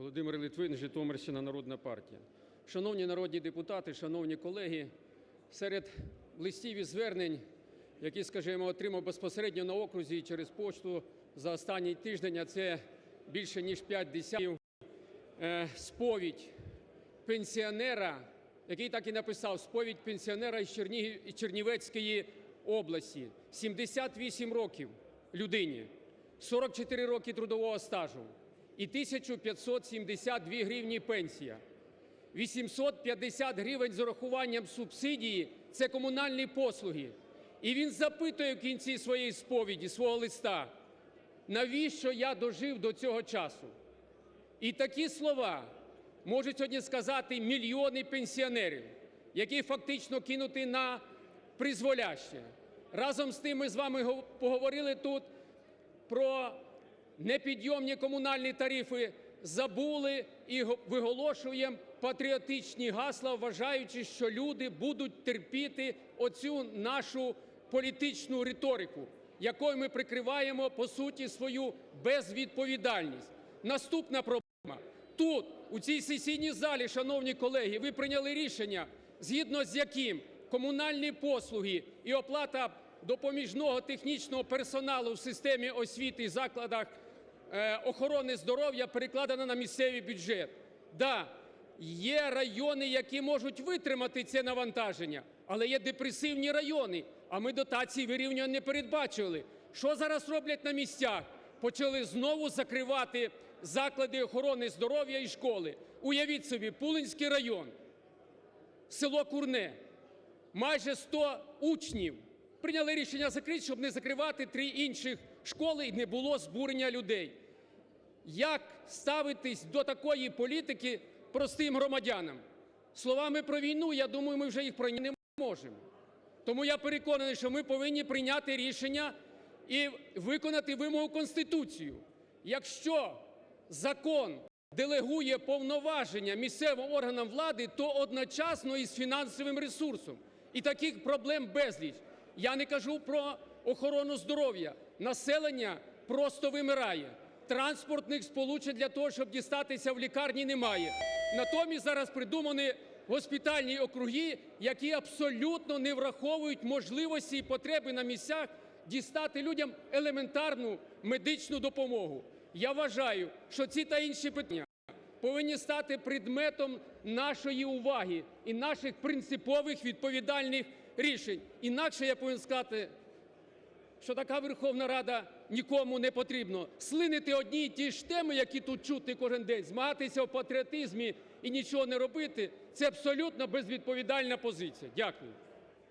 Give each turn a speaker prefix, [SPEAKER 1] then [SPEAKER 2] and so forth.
[SPEAKER 1] Володимир Литвин, Житомирщина, Народна партія. Шановні народні депутати, шановні колеги, серед листів і звернень, які, скажімо, отримав безпосередньо на окрузі і через пошту за останній тиждень, а це більше ніж 5 десятків, е, сповідь пенсіонера, який так і написав «Сповідь пенсіонера із Чернівецької області, 78 років людині, 44 роки трудового стажу і 1572 гривні пенсія. 850 гривень з урахуванням субсидії – це комунальні послуги. І він запитує в кінці своєї сповіді, свого листа, навіщо я дожив до цього часу? І такі слова можуть сьогодні сказати мільйони пенсіонерів, які фактично кинуті на призволяще. Разом з тим ми з вами поговорили тут про непідйомні комунальні тарифи, забули і виголошуємо патріотичні гасла, вважаючи, що люди будуть терпіти оцю нашу політичну риторику, якою ми прикриваємо по суті свою безвідповідальність. Наступна проблема. Тут, у цій сесійній залі, шановні колеги, ви прийняли рішення, згідно з яким комунальні послуги і оплата допоміжного технічного персоналу в системі освіти і закладах охорони здоров'я перекладена на місцевий бюджет. Да, є райони, які можуть витримати це навантаження, але є депресивні райони, а ми дотації вирівнювання не передбачили. Що зараз роблять на місцях? Почали знову закривати заклади охорони здоров'я і школи. Уявіть собі, Пулинський район, село Курне, майже 100 учнів. Прийняли рішення закрити, щоб не закривати три інших школи і не було збурення людей. Як ставитись до такої політики простим громадянам? Словами про війну, я думаю, ми вже їх пройняти не можемо. Тому я переконаний, що ми повинні прийняти рішення і виконати вимогу Конституції. Якщо закон делегує повноваження місцевим органам влади, то одночасно із фінансовим ресурсом. І таких проблем безліч. Я не кажу про охорону здоров'я. Населення просто вимирає. Транспортних сполучень для того, щоб дістатися в лікарні, немає. Натомість зараз придумані госпітальні округи, які абсолютно не враховують можливості і потреби на місцях дістати людям елементарну медичну допомогу. Я вважаю, що ці та інші питання повинні стати предметом нашої уваги і наших принципових відповідальних рішень. Інакше я повинен сказати, що така Верховна Рада нікому не потрібна. Слинити одні й ті ж теми, які тут чути кожен день, змагатися в патріотизмі і нічого не робити – це абсолютно безвідповідальна позиція. Дякую.